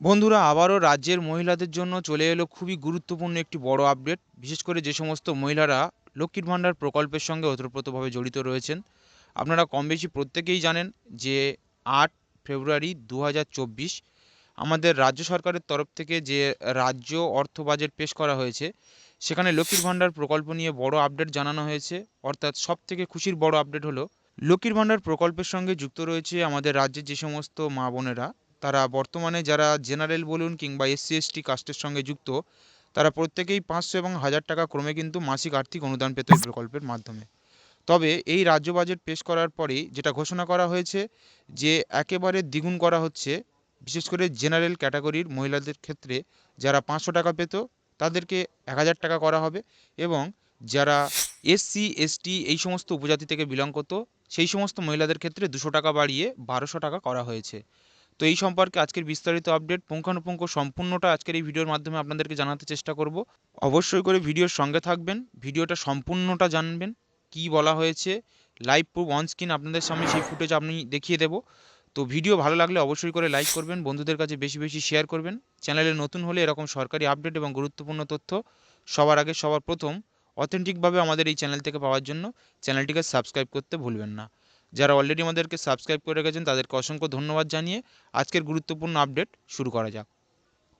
বন্ধুরা, আবারও রাজ্যের মহিলাদের জন্য চলে এলো খুবই গুরুত্বপূর্ণ একটি বড় আপডেট। বিশেষ করে যে সমস্ত মহিলারা লক্ষ্মীর ভাণ্ডার প্রকল্পের সঙ্গে ওতপ্রোতভাবে জড়িত রয়েছেন, আপনারা কম বেশি প্রত্যেকেই জানেন যে আট ফেব্রুয়ারি দু হাজার চব্বিশ আমাদের রাজ্য সরকারের তরফ থেকে যে রাজ্য অর্থ বাজেট পেশ করা হয়েছে, সেখানে লক্ষ্মীর ভাণ্ডার প্রকল্প নিয়ে বড় আপডেট জানানো হয়েছে। অর্থাৎ সব থেকে খুশির বড় আপডেট হলো, লক্ষ্মীর ভাণ্ডার প্রকল্পের সঙ্গে যুক্ত রয়েছে আমাদের রাজ্যের যে সমস্ত মা বোনেরা। তারা বর্তমানে যারা জেনারেল বলুন কিংবা এসসি, এসটি কাস্টের সঙ্গে যুক্ত, তারা প্রত্যেকেই পাঁচশো এবং হাজার টাকা ক্রমে কিন্তু মাসিক আর্থিক অনুদান পেত এই প্রকল্পের মাধ্যমে। তবে এই রাজ্য বাজেট পেশ করার পরেই যেটা ঘোষণা করা হয়েছে যে একেবারে দ্বিগুণ করা হচ্ছে, বিশেষ করে জেনারেল ক্যাটাগরির মহিলাদের ক্ষেত্রে যারা পাঁচশো টাকা পেত তাদেরকে এক হাজার টাকা করা হবে এবং যারা এসসি, এসটি এই সমস্ত উপজাতি থেকে বিলং করতো, সেই সমস্ত মহিলাদের ক্ষেত্রে দুশো টাকা বাড়িয়ে বারোশো টাকা করা হয়েছে। তো এই সম্পর্কে আজকের বিস্তারিত আপডেট পুঙ্খানুপুঙ্খ সম্পূর্ণটা আজকের এই ভিডিওর মাধ্যমে আপনাদেরকে জানাতে চেষ্টা করব। অবশ্যই করে ভিডিওর সঙ্গে থাকবেন, ভিডিওটা সম্পূর্ণটা জানবেন, কি বলা হয়েছে লাইভ প্রুফ অন স্ক্রিন আপনাদের সামনে সেই ফুটেজ আপনি দেখিয়ে দেবো। তো ভিডিও ভালো লাগলে অবশ্যই করে লাইক করবেন, বন্ধুদের কাছে বেশি বেশি শেয়ার করবেন। চ্যানেলে নতুন হলে এরকম সরকারি আপডেট এবং গুরুত্বপূর্ণ তথ্য সবার আগে সবার প্রথম অথেন্টিকভাবে আমাদের এই চ্যানেল থেকে পাওয়ার জন্য চ্যানেলটিকে সাবস্ক্রাইব করতে ভুলবেন না। যারা অলরেডি আমাদেরকে সাবস্ক্রাইব করে রেখেছেন, তাদেরকে অসংখ্য ধন্যবাদ জানিয়ে আজকের গুরুত্বপূর্ণ আপডেট শুরু করা যাক।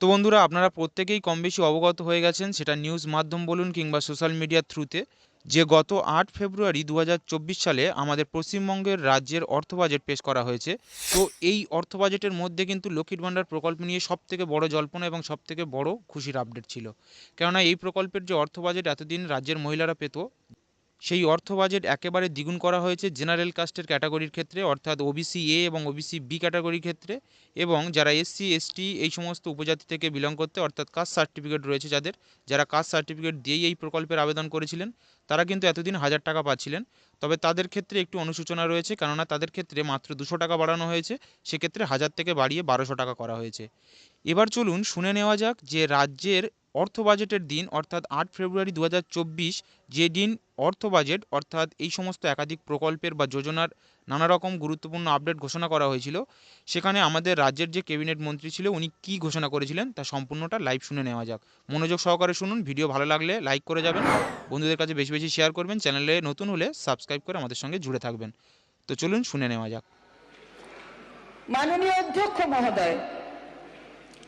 তো বন্ধুরা, আপনারা প্রত্যেকেই কম বেশি অবগত হয়ে গেছেন সেটা নিউজ মাধ্যম বলুন কিংবা সোশ্যাল মিডিয়ার থ্রুতে যে গত আট ফেব্রুয়ারি দু হাজার চব্বিশ সালে আমাদের পশ্চিমবঙ্গের রাজ্যের অর্থ বাজেট পেশ করা হয়েছে। তো এই অর্থ বাজেটের মধ্যে কিন্তু লক্ষ্মীর ভাণ্ডার প্রকল্প নিয়ে সবথেকে বড় জল্পনা এবং সবথেকে বড় খুশির আপডেট ছিল। কেননা এই প্রকল্পের যে অর্থ বাজেট এতদিন রাজ্যের মহিলারা পেত সেই অর্থ বাজেট একেবারে দ্বিগুণ করা হয়েছে জেনারেল কাস্টের ক্যাটাগরির ক্ষেত্রে, অর্থাৎ ওবিসি এ এবং ওবিসি বি ক্যাটাগরির ক্ষেত্রে এবং যারা এসসি এসটি এই সমস্ত উপজাতি থেকে বিলং করতে, অর্থাৎ কাস্ট সার্টিফিকেট রয়েছে যাদের, যারা কাস্ট সার্টিফিকেট দিয়েই এই প্রকল্পের আবেদন করেছিলেন, তারা কিন্তু এতদিন হাজার টাকা পাচ্ছিলেন। তবে তাদের ক্ষেত্রে একটু অনুসূচনা রয়েছে, কেননা তাদের ক্ষেত্রে মাত্র দুশো টাকা বাড়ানো হয়েছে, সেক্ষেত্রে হাজার থেকে বাড়িয়ে বারোশো টাকা করা হয়েছে। এবার চলুন শুনে নেওয়া যাক যে রাজ্যের অর্থ বাজেটের দিন, অর্থাৎ আট ফেব্রুয়ারি দু হাজার চব্বিশ, যে দিন অর্থ বাজেট, অর্থাৎ এই সমস্ত একাধিক প্রকল্পের বা যোজনার নানা রকম গুরুত্বপূর্ণ আপডেট ঘোষণা করা হয়েছিল। সেখানে আমাদের রাজ্যের যে ক্যাবিনেট মন্ত্রী ছিল, উনি কী ঘোষণা করেছিলেন তা সম্পূর্ণটা লাইভ শুনে নেওয়া যাক। মনোযোগ সহকারে শুনুন, ভিডিও ভালো লাগলে লাইক করে যাবেন। বন্ধুদের কাছে বেশি বেশি শেয়ার করবেন, চ্যানেলে নতুন হলে সাবস্ক্রাইব করে আমাদের সঙ্গে জুড়ে থাকবেন। তো চলুন শুনে নেওয়া যাক। মাননীয় অধ্যক্ষ মহোদয়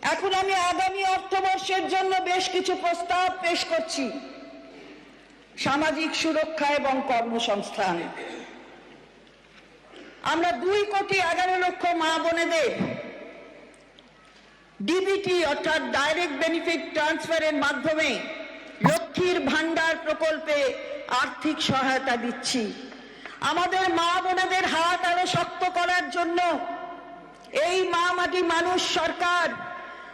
এখন আমি আগামী অর্থবর্ষের জন্য বেশ কিছু প্রস্তাব পেশ করছি। সামাজিক সুরক্ষা এবং কর্মসংস্থান। আমরা দুই কোটি এগারো লক্ষ মা বোনেদের ডিবিটি অর্থাৎ ডাইরেক্ট বেনিফিট ট্রান্সফারের মাধ্যমে লক্ষ্মীর ভান্ডার প্রকল্পে আর্থিক সহায়তা দিচ্ছি। আমাদের মা বোনেদের হাত আরও শক্ত করার জন্য এই মা মাটি মানুষ সরকার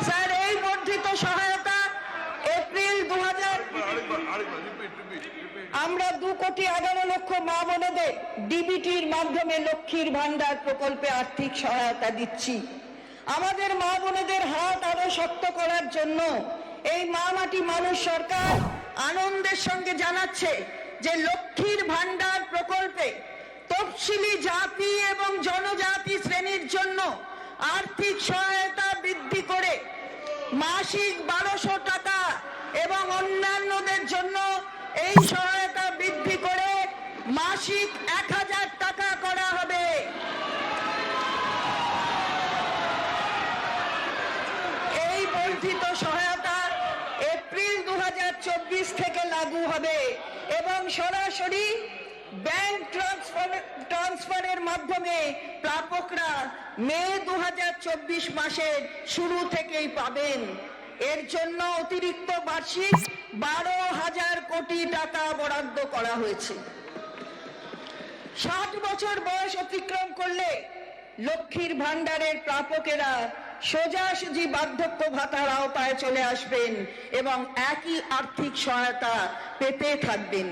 স্যার, এই বর্ধিত সহায়তা এপ্রিল দু. আমরা দু কোটি এগারো লক্ষ মা ডিবিটির মাধ্যমে লক্ষ্মীর ভান্ডার প্রকল্পে আর্থিক সহায়তা দিচ্ছি আমাদের মা হাত আরও শক্ত করার জন্য এই মা মাটি মানুষ সরকার আনন্দের সঙ্গে জানাচ্ছে যে লক্ষ্মীর ভান্ডার প্রকল্পে তফসিলি জাতি এবং জনজাতি শ্রেণির জন্য আর্থিক সহায়তা মাসিক বারোশো টাকা এবং অন্যান্যদের জন্য এই সহায়তা বৃদ্ধি করে মাসিক এক হাজার টাকা করা হবে। এই বর্ধিত সহায়তা এপ্রিল দু হাজার চব্বিশ থেকে লাগু হবে এবং সরাসরি ব্যাংক ট্রান্সফার ট্রান্সফারের মাধ্যমে প্রাপকরা মে দুহাজার চব্বিশ মাসের শুরু থেকেই পাবেন। এর জন্য অতিরিক্ত বার্ষিক বারো হাজার কোটি টাকা বরাদ্দ করা হয়েছে। ষাট বছর বয়স অতিক্রম করলে লক্ষ্মীর ভাণ্ডারের প্রাপকেরা সোজাসুজি বার্ধক্য ভাতার আওতায় চলে আসবেন এবং একই আর্থিক সহায়তা পেতে থাকবেন।